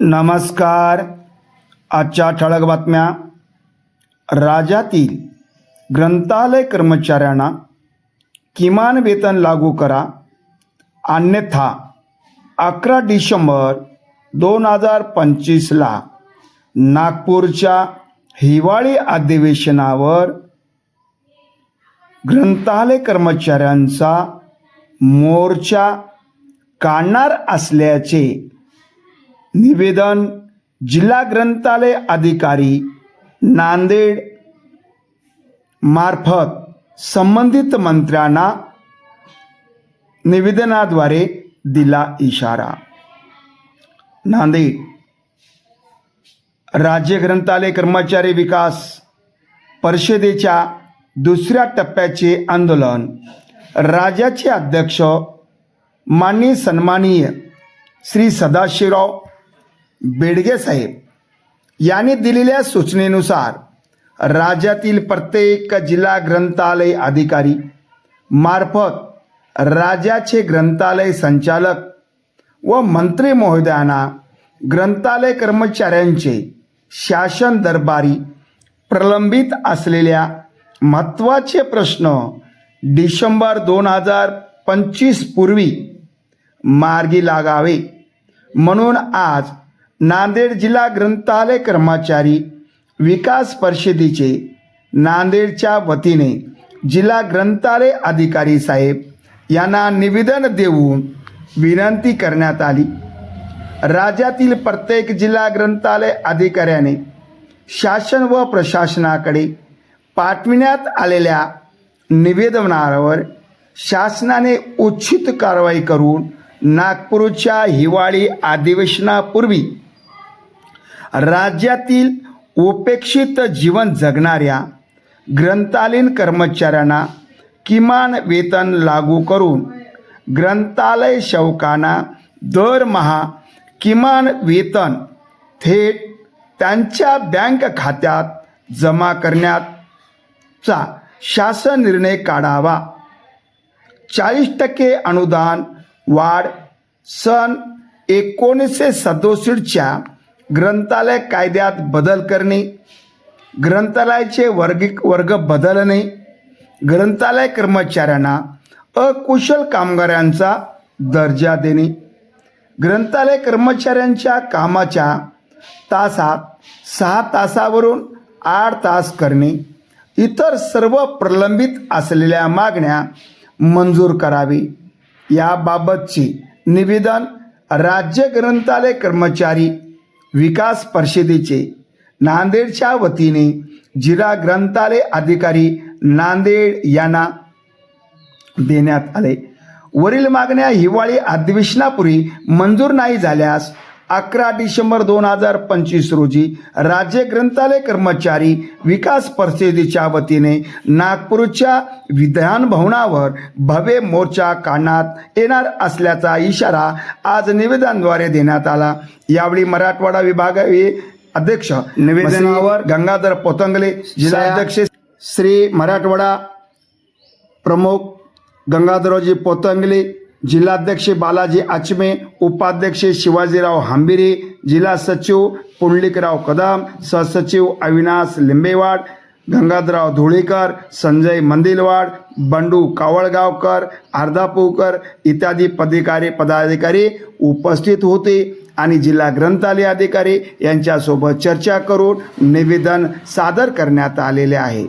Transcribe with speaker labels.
Speaker 1: नमस्कार. आजच्या ठळक बातम्या. राज्यातील ग्रंथालय कर्मचाऱ्यांना किमान वेतन लागू करा. अन्यथा अकरा डिसेंबर दोन हजार पंचवीसला नागपूरच्या हिवाळी अधिवेशनावर ग्रंथालय कर्मचाऱ्यांचा मोर्चा काढणार असल्याचे निवेदन जिल्हा ग्रंथालय अधिकारी नांदेड मार्फत संबंधित मंत्र्यांना निवेदनाद्वारे दिला इशारा. नांदेड राज्य ग्रंथालय कर्मचारी विकास परिषदेच्या दुसऱ्या टप्प्याचे आंदोलन. राज्याचे अध्यक्ष माननीय सन्माननीय श्री सदाशिवराव बेडगे साहेब यांनी दिलेल्या सूचनेनुसार राज्यातील प्रत्येक जिल्हा ग्रंथालय अधिकारी मार्फत राज्याचे ग्रंथालय संचालक व मंत्री महोदयांना ग्रंथालय कर्मचाऱ्यांचे शासन दरबारी प्रलंबित असलेल्या महत्त्वाचे प्रश्न डिसेंबर दोन हजार पंचवीस पूर्वी मार्गी लागावे म्हणून आज नांदेड जिल्हा ग्रंथालय कर्मचारी विकास परिषदेचे नांदेडच्या वतीने जिल्हा ग्रंथालय अधिकारी साहेब यांना निवेदन देऊन विनंती करण्यात आली. राज्यातील प्रत्येक जिल्हा ग्रंथालय अधिकाऱ्याने शासन व प्रशासनाकडे पाठविण्यात आलेल्या निवेदनावर शासनाने उचित कारवाई करून नागपूरच्या हिवाळी अधिवेशनापूर्वी राज्यातील उपेक्षित जीवन जगणाऱ्या ग्रंथालयीन कर्मचाऱ्यांना किमान वेतन लागू करून ग्रंथालय शौकांना दरमहा किमान वेतन थेट त्यांच्या बँक खात्यात जमा करण्याचा शासन निर्णय काढावा. चाळीस टक्के अनुदान वाढ सन एकोणीसशे सदोसष्टच्या ग्रंथालय कायद्यात बदल करणे ग्रंथालयाचे वर्ग वर्ग बदलणे ग्रंथालय कर्मचाऱ्यांना अकुशल कामगारांचा दर्जा देणे ग्रंथालय कर्मचाऱ्यांच्या कामाच्या तासात सहा तासावरून आठ तास करणे इतर सर्व प्रलंबित असलेल्या मागण्या मंजूर करावी. याबाबतचे निवेदन राज्य ग्रंथालय कर्मचारी विकास परिषदेचे नांदेडच्या वतीने जिल्हा ग्रंथालय अधिकारी नांदेड यांना देण्यात आले. वरील मागण्या हिवाळी अधिवेशनापूर्वी मंजूर नाही झाल्यास अकरा डिसेंबर दोन हजार पंचवीस रोजी राज्य ग्रंथालय कर्मचारी विकास परिषदेच्या वतीने नागपूरच्या विधान भवनावर भव्य मोर्चा काढण्यात येणार असल्याचा इशारा आज निवेदनाद्वारे देण्यात आला. यावेळी मराठवाडा विभागीय अध्यक्ष निवेदनावर गंगाधर पोतंगले जिल्हाध्यक्ष श्री मराठवाडा प्रमुख गंगाधररावजी पोतंगले जिल्हाध्यक्ष बालाजी आचमे उपाध्यक्ष शिवाजीराव हांबिरे जिल्हा सचिव पुंडलिकराव कदम सहसचिव अविनाश लिंबेवाड गंगाधरराव धुळेकर संजय मंदिलवाड बंडू कावळगावकर अर्धापूरकर इत्यादी पदाधिकारी पदाधिकारी उपस्थित होते आणि जिल्हा ग्रंथालय अधिकारी यांच्यासोबत चर्चा करून निवेदन सादर करण्यात आलेले आहे.